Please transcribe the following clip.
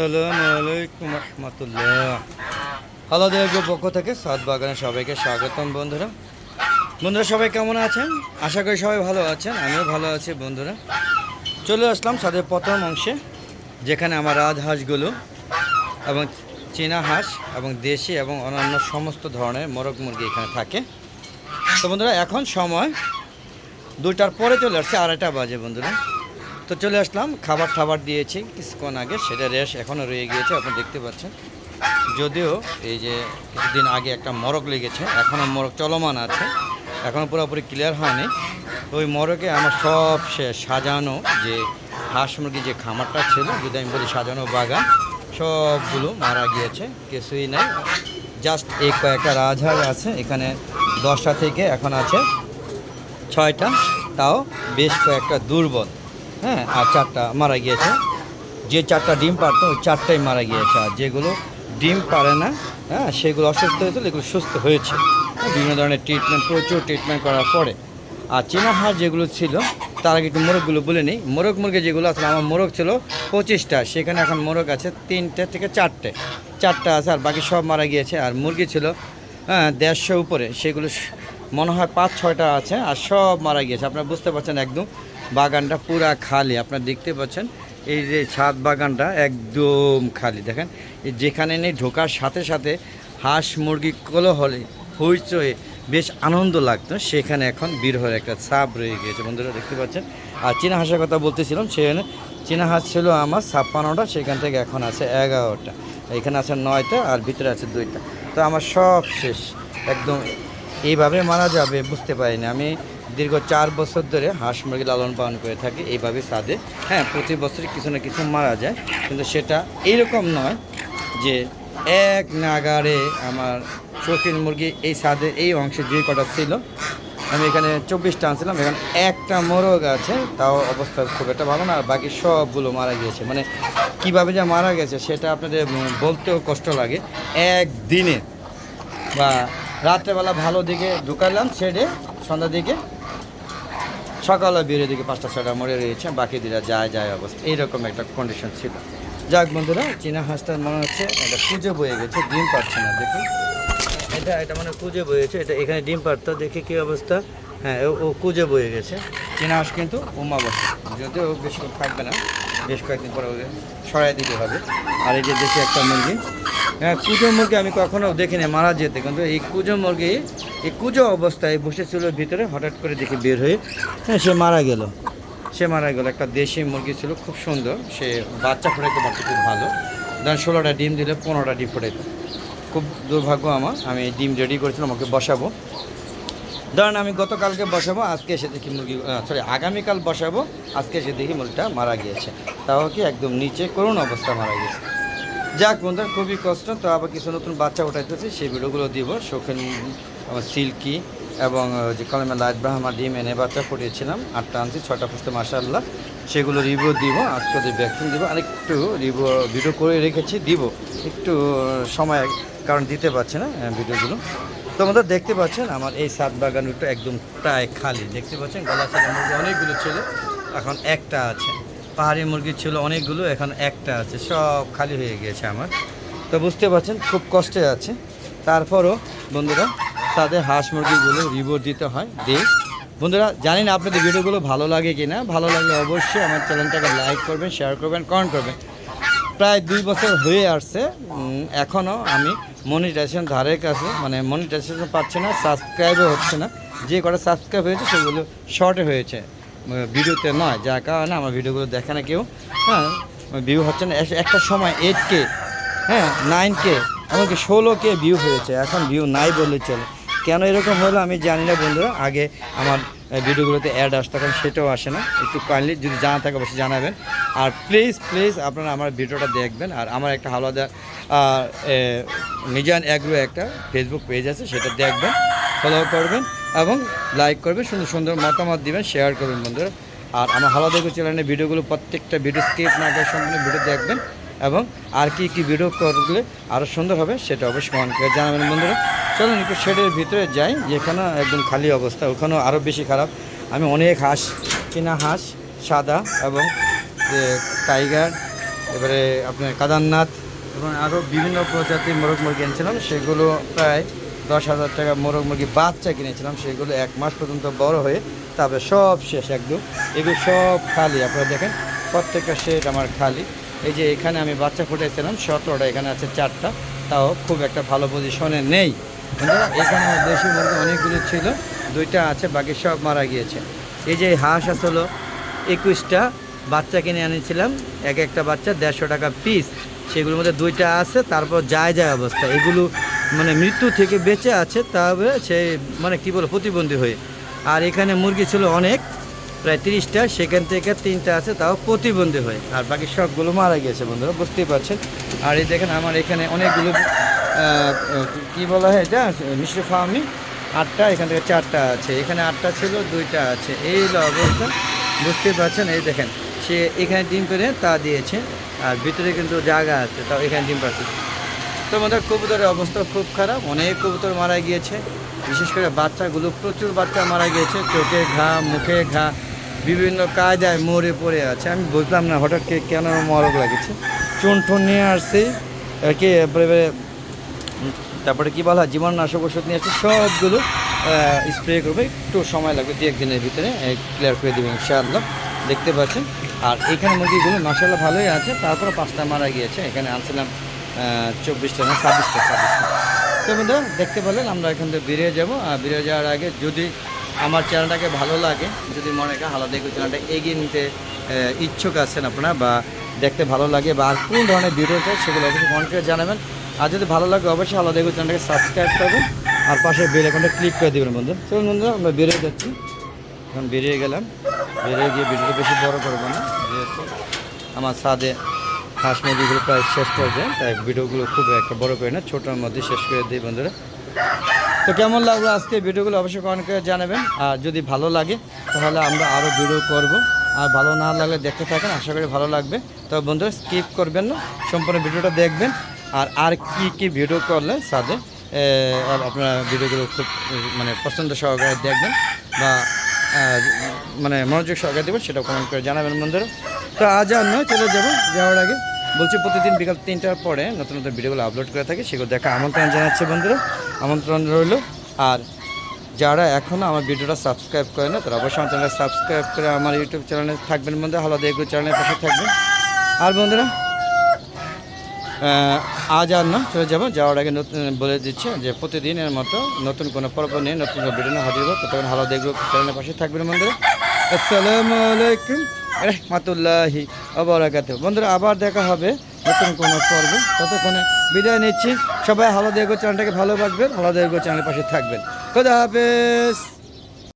আসসালামু আলাইকুম রহমতুল্লাহ। আলাদা পক্ষ থেকে সাত বাগানে সবাইকে স্বাগতম বন্ধুরা। বন্ধুরা, সবাই কেমন আছেন? আশা করি সবাই ভালো আছেন, আমিও ভালো আছি বন্ধুরা। চলে আসলাম সাদের প্রথম অংশে, যেখানে আমার রাজহাঁসগুলো এবং চীনা হাঁস এবং দেশি এবং অন্যান্য সমস্ত ধরনের মোরগ মুরগি এখানে থাকে। তো বন্ধুরা, এখন সময় দুইটার পরে চলে আসছে আড়াইটা বাজে বন্ধুরা। তো চলে আসলাম, খাবার টাবার দিয়েছি, কিছুক্ষণ আগে, সেটা রেশ এখনও রয়ে গিয়েছে আপনি দেখতে পাচ্ছেন। যদিও এই যে কিছুদিন আগে একটা মরক লেগেছে, এখনও মরক চলমান আছে, এখনও পুরোপুরি ক্লিয়ার হয়নি। ওই মরকে আমার সব শেষ সাজানো যে হাঁস মুরগি যে খামারটা ছিল, যদি আমি বলি সাজানো বাগান, সবগুলো মারা গিয়েছে, কিছুই নাই। জাস্ট এই কয়েকটা রাজহাঁস আছে, এখানে দশটা থেকে এখন আছে ছয়টা, তাও বেশ কয়েকটা দুর্বল। হ্যাঁ আর চারটা মারা গিয়েছে। যে চারটা ডিম পারতো ওই চারটাই মারা গিয়েছে। আর যেগুলো ডিম পারে না হ্যাঁ সেগুলো অসুস্থ হয়েছিল এগুলো সুস্থ হয়েছে। হ্যাঁ, বিভিন্ন ধরনের ট্রিটমেন্ট প্রচুর ট্রিটমেন্ট করার পরে। আর চীনা হাঁস যেগুলো ছিল তার আগে একটু মোরগগুলো বলে নিই। মোরগ মুরগি যেগুলো আসলে আমার মোরগ ছিল পঁচিশটা সেখানে এখন মোরগ আছে তিনটে থেকে চারটে। চারটা আছে আর বাকি সব মারা গিয়েছে। আর মুরগি ছিল হ্যাঁ দেড়শো উপরে। সেগুলো মনে হয় পাঁচ ছয়টা আছে আর সব মারা গিয়েছে। আপনারা বুঝতে পারছেন একদম বাগানটা পুরা খালি। আপনারা দেখতে পাচ্ছেন, এই যে ছাদ বাগানটা একদম খালি। দেখেন যেখানে নেই ঢোকার সাথে সাথে হাঁস মুরগি হলে হইচয়ে বেশ আনন্দ লাগতো। সেখানে এখন বীর হয়ে একটা ছাপ রয়ে গিয়েছে। বন্ধুরা, দেখতে পাচ্ছেন? আর চীনা হাঁসের কথা বলতেছিলাম সেখানে চীনা হাঁস ছিল আমার ছাপ্পান্নটা, সেখান থেকে এখন আছে এগারোটা। এখানে আছে নয়টা আর ভিতরে আছে দুইটা। তো আমার সব শেষ। একদম এইভাবে মারা যাবে, বুঝতে পারিনি। আমি দীর্ঘ চার বছর ধরে হাঁস মুরগি লালন পালন করে থাকে, এইভাবে সাদে হ্যাঁ প্রতি বছরই কিছু না কিছু মারা যায়, কিন্তু সেটা এইরকম নয় যে এক নাগারে আমার শৌখিন মুরগি এই সাদে এই অংশে যে কটা ছিল। আমি এখানে চব্বিশটা আনছিলাম, এখানে একটা মোরগ আছে, তাও অবস্থা খুব একটা ভালো না, আর বাকি সবগুলো মারা গিয়েছে। মানে কীভাবে যা মারা গেছে সেটা আপনাদের বলতেও কষ্ট লাগে। একদিনে বা রাত্রেবেলা ভালো দিকে ঢুকালাম ছেড়ে সন্ধ্যার দিকে সকালে বেরিয়ে দিকে পাঁচটা ছটা মরে রয়েছে বাকি দিরা যায় যায় অবস্থা। এইরকম একটা কন্ডিশন ছিল। যাক বন্ধুরা, চীনা হাঁসটা মনে হচ্ছে এটা খুঁজে বয়ে গেছে, ডিম পাচ্ছে না দেখুন এটা এটা মানে কুজে বয়েছে, এটা এখানে ডিম পারতো দেখি কি অবস্থা। হ্যাঁ ও- ও কুজে বয়ে গেছে। চীনা হাঁস কিন্তু উমা বসে যদিও বেশি থাকবে না। বেশ কয়েকদিন পরে সরাই দিতে হবে। আর এই যে দেখি একটা মুরগি হ্যাঁ কুজো মুরগি আমি কখনো দেখিনি, মারা যেতে, কিন্তু এই কুজো মুরগি, এই কুজো অবস্থায় বসেছিল ভিতরে, হঠাৎ করে দেখি বের হয়ে হ্যাঁ সে মারা গেল। সে মারা গেল, একটা দেশি মুরগি ছিল, খুব সুন্দর, সে বাচ্চা ফোটাইতে পারতো খুব ভালো। ধরেন ষোলোটা ডিম দিলে, পনেরোটা ডিম ফোটাইতো। খুব দুর্ভাগ্য আমার, আমি ডিম রেডি করেছিলাম, ওকে বসাবো। ধরেন আমি গতকালকে বসাবো, আজকে এসে দেখি মুরগি সরি আগামীকাল বসাবো, আজকে এসে দেখি মুরগিটা মারা গিয়েছে। তাও কি একদম নিচে করুণ অবস্থা মারা গেছে যাক বন্ধুরা, খুবই কষ্ট, তো আবার কিছু নতুন বাচ্চা উঠাইতেছি, সেই ভিডিওগুলো দিব। শৌখিন সিল্কি এবং যে কলমে লাইট ব্রাহ্মা ডিম এনে বাচ্চা ফুটিয়েছিলাম, আটটা আনছি ছটা ফুসতে মাসাল্লাহ সেগুলো রিভিউ দিব, আজকে ওদের ভ্যাকসিন দিব আর একটু রিভিউ ভিডিও করে রেখেছি, দিব। একটু সময়, কারণ দিতে পারছে না ভিডিওগুলো তো আমাদের দেখতে পাচ্ছেন, আমার এই সাত বাগানটা একদম প্রায় খালি। দেখতে পাচ্ছেন, গলা ছাড়া মুরগি অনেকগুলো ছিল, এখন একটা আছে। পাহাড়ি মুরগি ছিল অনেকগুলো, এখন একটা আছে, সব খালি হয়ে গিয়েছে আমার। তো বুঝতে পারছেন, খুব কষ্টে আছে। তারপরও বন্ধুরা, তাদের হাঁস মুরগিগুলো রিপোর্ট দিতে হয়, দিই। বন্ধুরা, জানি না আপনাদের ভিডিওগুলো ভালো লাগে কি না ভালো লাগলে অবশ্যই আমার চ্যানেলটাকে লাইক করবেন শেয়ার করবেন কমেন্ট করবেন। প্রায় দুই বছর হয়ে আসছে। এখনও আমি মনিটাইজেশন ধারের কাছে মানে মনিটাইজেশন পাচ্ছে না সাবস্ক্রাইবও হচ্ছে না। যে কটা সাবস্ক্রাইব হয়েছে, সেগুলো শর্টে হয়েছে। ভিডিওতে নয়, যার কারণে আমার ভিডিওগুলো দেখে না কেউ। হ্যাঁ ভিউ হচ্ছে না। একটা সময় এইট কে হ্যাঁ নাইন কে এমনকি ষোলো কে ভিউ হয়েছে। এখন ভিউ নাই বললে চলে। কেন এরকম হলো আমি জানি না বন্ধুরা। আগে আমার ভিডিওগুলোতে অ্যাড আসতো এখন সেটাও আসে না। একটু কাইন্ডলি যদি জানা থাকে, অবশ্যই জানাবেন। আর প্লিজ প্লিজ আপনারা আমার ভিডিওটা দেখবেন। আর আমার একটা আলাদা নিজান অ্যাগ্রো একটা ফেসবুক পেজ আছে, সেটা দেখবেন ফলো করবেন এবং লাইক করবেন, সুন্দর সুন্দর মতামত দিবেন শেয়ার করবেন বন্ধুরা। আর আমার হালা দেখো চ্যানেলের ভিডিওগুলো প্রত্যেকটা ভিডিও স্কিপ না করে সম্পূর্ণ ভিডিও দেখবেন এবং আর কি কি ভিডিও করলে আরও সুন্দর হবে, সেটা অবশ্যই কমেন্ট করে জানাবেন বন্ধুরা। চলুন একটু শেডের ভিতরে যাই, যেখানে একদম খালি অবস্থা, ওখানেও আরও বেশি খারাপ। আমি অনেক হাঁস কিনা, হাঁস, সাদা এবং টাইগার, এবারে আপনার কাদারনাথ এবং আরও বিভিন্ন প্রজাতির মোরগ মুরগি এনেছিলাম। সেগুলো প্রায় দশ হাজার টাকা মোরগ মুরগি বাচ্চা কিনেছিলাম। সেগুলো এক মাস পর্যন্ত বড় হয়ে তারপরে সব শেষ একদম। এগুলো সব খালি, আপনারা দেখেন, প্রত্যেকটা শেড আমার খালি। এই যে এখানে আমি বাচ্চা ফুটাইছিলাম সতেরোটা এখানে আছে চারটা। তাও খুব একটা ভালো পজিশনে নেই। এখানে দেশি মুরগি অনেকগুলো ছিল, দুইটা আছে, বাকি সব মারা গিয়েছে। এই যে হাঁস আসলো একুশটা, বাচ্চা কিনে আনিছিলাম এক একটা বাচ্চা দেড়শো টাকা পিস সেগুলোর মধ্যে দুইটা আছে, তারপর যায় যায় অবস্থা। এগুলো মানে মৃত্যু থেকে বেঁচে আছে, তবে সে মানে কী বলো প্রতিবন্ধী হয়ে। আর এখানে মুরগি ছিল অনেক, প্রায় তিরিশটা, সেখান থেকে তিনটা আছে, তাও প্রতিবন্ধী হয়ে। আর বাকি সবগুলো মারা গিয়েছে বন্ধুরা, বুঝতেই পারছেন। আর এই দেখেন, আমার এখানে অনেকগুলো কি বলা হয় এটা? মিশ্র ফার্মি আটটা, এখান থেকে চারটা আছে। এখানে আটটা ছিল, দুইটা আছে। এই অবস্থা। বুঝতেই পারছেন? এই দেখেন, সে এখানে ডিম পেরে তা দিয়েছে, আর ভিতরে কিন্তু জায়গা আছে, তাও এখানে ডিম পাচ্ছে তো আমাদের কবুতরের অবস্থা খুব খারাপ। অনেক কবুতর মারা গিয়েছে। বিশেষ করে বাচ্চাগুলো, প্রচুর বাচ্চা মারা গিয়েছে। চোখে ঘা, মুখে ঘা, বিভিন্ন কায়দায় মরে পড়ে আছে। আমি বুঝলাম না, হঠাৎ কে কেন মরক লাগেছে চুন টুন নিয়ে আসছি, আর কি তারপরে কি বলা হয়? জীবাণুনাশক ওষুধ নিয়ে আসছে, সবগুলো স্প্রে করবে। একটু সময় লাগবে দু একদিনের ভিতরে ক্লিয়ার করে দেবে ইনশাআল্লাহ। দেখতে পাচ্ছেন। আর এখানে মুরগিগুলো মাসাল্লাহ ভালোই আছে। তারপরে পাঁচটা মারা গিয়েছে। এখানে আনছিলাম চব্বিশটা না, ছাব্বিশটা ছাব্বিশটা। তো বন্ধুরা, দেখতে পেলেন, আমরা এখান থেকে বেরিয়ে যাব। আর বেরিয়ে যাওয়ার আগে যদি আমার চ্যানেলটাকে ভালো লাগে, যদি মনে হয় হালা দেখো চ্যানেলটা এগিয়ে নিতে ইচ্ছুক আছেন আপনারা বা দেখতে ভালো লাগে বা আর কোন ধরনের ভিডিও চাই, সেগুলো অবশ্যই কমেন্ট করে জানাবেন। আর যদি ভালো লাগে অবশ্যই হালা দেখো চ্যানেলটাকে সাবস্ক্রাইব করবেন। আর পাশে বেল আইকনটা ক্লিক করে দেবেন বন্ধু। চলুন বন্ধুরা আমরা বেরিয়ে যাচ্ছি। এখন বেরিয়ে গেলাম। বেরিয়ে গিয়ে ভিডিওটা বেশি বড় করব না। যেহেতু আমার ছাদে হাঁস মুরগিগুলো প্রায় শেষ পর্যায়ে, তাই ভিডিওগুলো খুব একটা বড় করে না, ছোটোর মধ্যে শেষ করে দিই বন্ধুরা। তো কেমন লাগল আজকে ভিডিওগুলো অবশ্যই কমেন্ট করে জানাবেন। আর যদি ভালো লাগে, তাহলে আমরা আরও ভিডিও করব। আর ভালো না লাগলে দেখতে থাকেন, আশা করি ভালো লাগবে। তবে বন্ধুরা স্কিপ করবেন না। সম্পূর্ণ ভিডিওটা দেখবেন। আর আর কি কি ভিডিও করলে সাথে আপনারা ভিডিওগুলো খুব মানে পছন্দ সহকারে দেখবেন বা মানে মনোযোগ সহকারে দেবেন সেটা কমেন্ট করে জানাবেন বন্ধুরা। তো আজ আর নয়, চলে যাব যাওয়ার আগে। বলছি প্রতিদিন বিকাল তিনটার পরে নতুন নতুন ভিডিওগুলো আপলোড করে থাকি, সেগুলো দেখা আমন্ত্রণ জানাচ্ছে বন্ধুরা। আমন্ত্রণ রইল। আর যারা এখনও আমার ভিডিওটা সাবস্ক্রাইব করে না, তারা অবশ্যই আমার চ্যানেলে সাবস্ক্রাইব করে আমার ইউটিউব চ্যানেলে থাকবেন বন্ধুরা হালাদা এগুলো চ্যানেলের পাশে থাকবেন। আর বন্ধুরা আজ আর না, চলে যাব। যাওয়ার আগে নতুন বলে দিচ্ছে যে প্রতিদিনের মতো নতুন কোনো পর্ব নিয়ে নতুন কোনো ভিডিও হাজির হব। ততক্ষণ হালা দেখব চ্যানেলের পাশে থাকবেন বন্ধুরা। আসসালামু আলাইকুম রহমতুল্লাহি আবরাকাত বন্ধুরা, আবার দেখা হবে নতুন কোনো পর্ব। ততক্ষণে বিদায় নিচ্ছি। সবাই হালা দেখব চ্যানেলটাকে ভালোবাসবেন হালা দেখব চ্যানেলের পাশে থাকবেন। খোদা হাফেজ।